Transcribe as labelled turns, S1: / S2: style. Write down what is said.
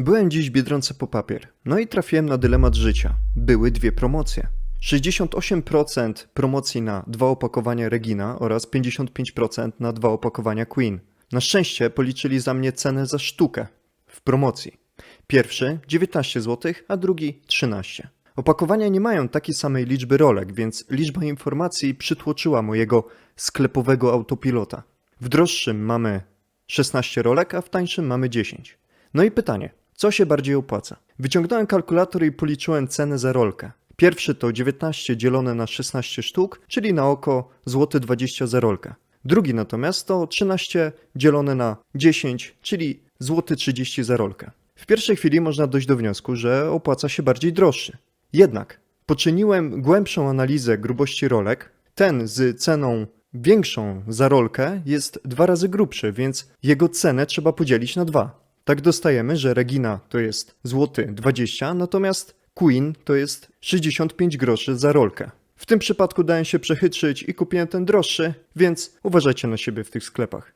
S1: Byłem dziś w Biedronce po papier. No i trafiłem na dylemat życia. Były dwie promocje. 68% promocji na dwa opakowania Regina oraz 55% na dwa opakowania Queen. Na szczęście policzyli za mnie cenę za sztukę w promocji. Pierwszy 19 zł, a drugi 13. Opakowania nie mają takiej samej liczby rolek, więc liczba informacji przytłoczyła mojego sklepowego autopilota. W droższym mamy 16 rolek, a w tańszym mamy 10. No i pytanie, co się bardziej opłaca? Wyciągnąłem kalkulator i policzyłem cenę za rolkę. Pierwszy to 19 dzielone na 16 sztuk, czyli na oko złoty 20 za rolkę. Drugi natomiast to 13 dzielone na 10, czyli złoty 30 za rolkę. W pierwszej chwili można dojść do wniosku, że opłaca się bardziej droższy. Jednak poczyniłem głębszą analizę grubości rolek. Ten z ceną większą za rolkę jest dwa razy grubszy, więc jego cenę trzeba podzielić na dwa. Tak dostajemy, że Regina to jest złoty 20, natomiast Queen to jest 65 groszy za rolkę. W tym przypadku dałem się przechytrzyć i kupiłem ten droższy, więc uważajcie na siebie w tych sklepach.